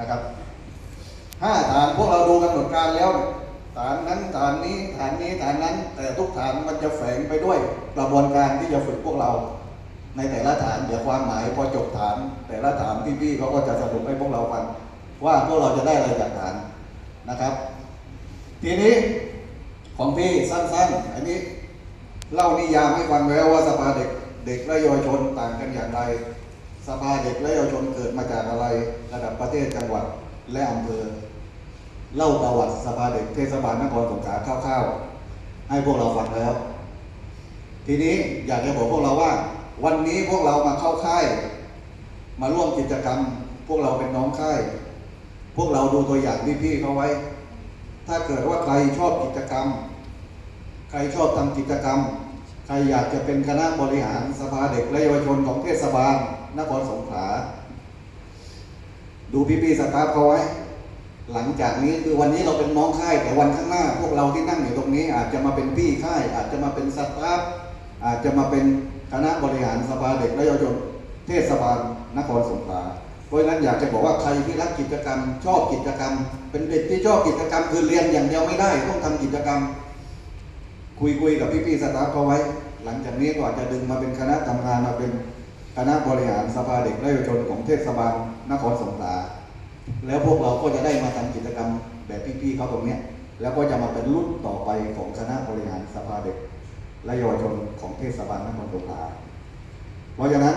นะครับห้าฐานพวกเราดูกำหนดการแล้วฐานนั้นฐานนี้ฐานนี้ฐานนั้น แต่ทุกฐานมันจะแฝงไปด้วยกระบวนการที่จะฝึกพวกเรา ในแต่ละฐานเดี๋ยวความหมายพอจบฐาน แต่ละฐานพี่ๆเขาก็จะสรุปให้พวกเราฟังว่าพวกเราจะได้อะไรจากฐานนะครับ ทีนี้ของพี่สั้นๆ อันนี้เล่านิยามให้ฟังแล้วว่าสภาเด็กเด็กและเยาวชนต่างกันอย่างไรสภาเด็กและเยาวชนเกิดมาจาก เทศจังหวัดและอำเภอ เล่าประวัติสภาเด็กเทศบาลนครสงขลาคร่าวๆ ให้พวกเราฟังแล้ว ทีนี้อยากจะบอกพวกเราว่า วันนี้พวกเรามาเข้าค่าย มาร่วมกิจกรรม พวกเราเป็นน้องค่าย พวกเราดูตัวอย่างพี่ๆเขาไว้ ถ้าเกิดว่าใครชอบกิจกรรม ใครชอบทำกิจกรรม ใครอยากจะเป็นคณะบริหารสภาเด็กและเยาวชนของเทศบาลนครสงขลา ดูพี่ๆสตาฟเขาไว้ หลังจากนี้คือวันนี้เราเป็นน้องค่ายแต่วันข้างหน้า พวกเราที่นั่งอยู่ตรงนี้ อาจจะมาเป็นพี่ค่าย อาจจะมาเป็นสตาฟอาจจะมาเป็นคณะบริหารสภาเด็กและเยาวชนเทศบาลนครสงขลาเพราะฉะนั้นอยากจะบอกว่าใครที่รักกิจกรรม ชอบกิจกรรม เป็นเด็กที่ชอบกิจกรรม คือเรียนอย่างเดียวไม่ได้ต้องทำกิจกรรม คุยคุยกับพี่ๆสตาฟเขาไว้ หลังจากนี้ก็อาจจะดึงมาเป็นคณะทำงานมาเป็น คณะบริหารสภาเด็กและเยาวชนของเทศบาลนครสงขลาแล้วพวกเราก็จะได้มาทำกิจกรรมแบบพี่ๆเขาตรงนี้แล้วก็จะมาเป็นรุ่นต่อไปของคณะบริหารสภาเด็ก และเยาวชนของเทศบาลนครสงขลาเพราะฉะนั้น